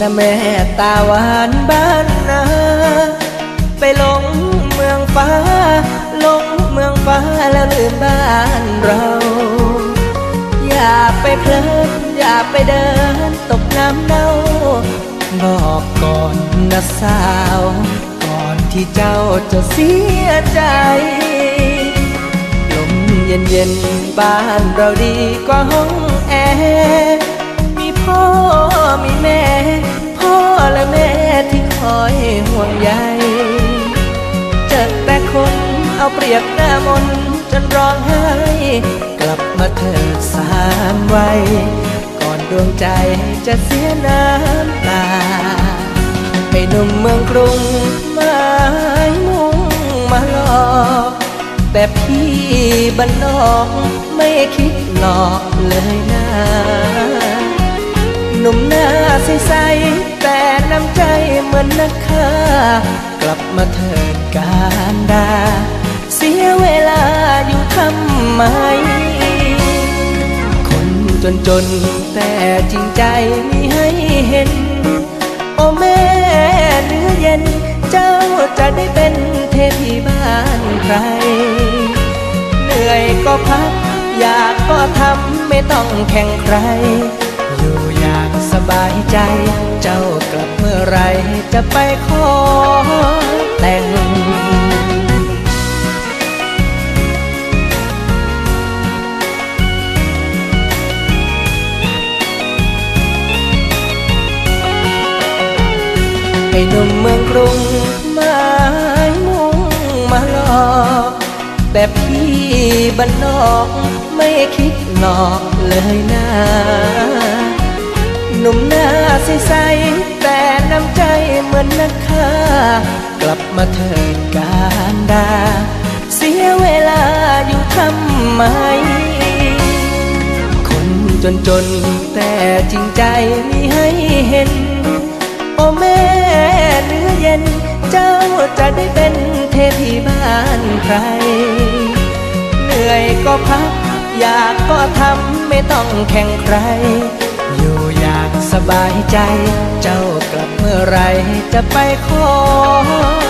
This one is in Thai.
นะแม่ตาหวานบ้านนาไปลงเมืองฟ้า ลงเมืองฟ้าแล้วลืมบ้านเรา อย่าไปเพลินอย่าไปเดินตกน้ำเน่า บอกก่อนนะสาว ก่อนที่เจ้าจะเสียใจลมเย็นเย็นๆบ้านเราดีกว่าห้องแอร์ เอาเปรียบหน้ามนจนร้องไห้ กลับมาเถิดสามวัยก่อนดวงใจจะเสียน้ำตาให้หนุ่มเมืองกรุงไม้มุ่งมาหลอกแต่พี่บ้านนอกไม่คิดหลอกเลยนะหนุ่มหน้าใสๆแต่น้ำใจเหมือนนักฆ่ากลับมาเถิดการดา เสียเวลาอยู่ทำไม คนจนจนๆแต่จริงใจมีให้เห็น โอ้แม่เนื้อเย็น เจ้าจะได้เป็นเทพีบ้านใคร เหนื่อยก็พัก อยากก็ทำไม่ต้องแข่งใคร อยู่อยางสบายใจ เจ้ากลับเมื่อไรจะไปขอ ให้หนุ่มเมืองกรุงไม้มุ่งมาหลอกแต่พี่บ้านนอกไม่คิดหลอกเลยนะหนุ่มหน้าใสๆแต่น้ำใจเหมือนนักฆ่ากลับมาเถิดการดา เสียเวลาอยู่ทำไม คนจนจนๆแต่จริงใจมีให้ เนื้อเย็นเจ้าจะได้เป็นเทพีบ้านใคร เหนื่อยก็พัก อยากก็ทำไม่ต้องแข่งใคร อยู่อยากสบายใจ เจ้ากลับเมื่อไรจะไปขอ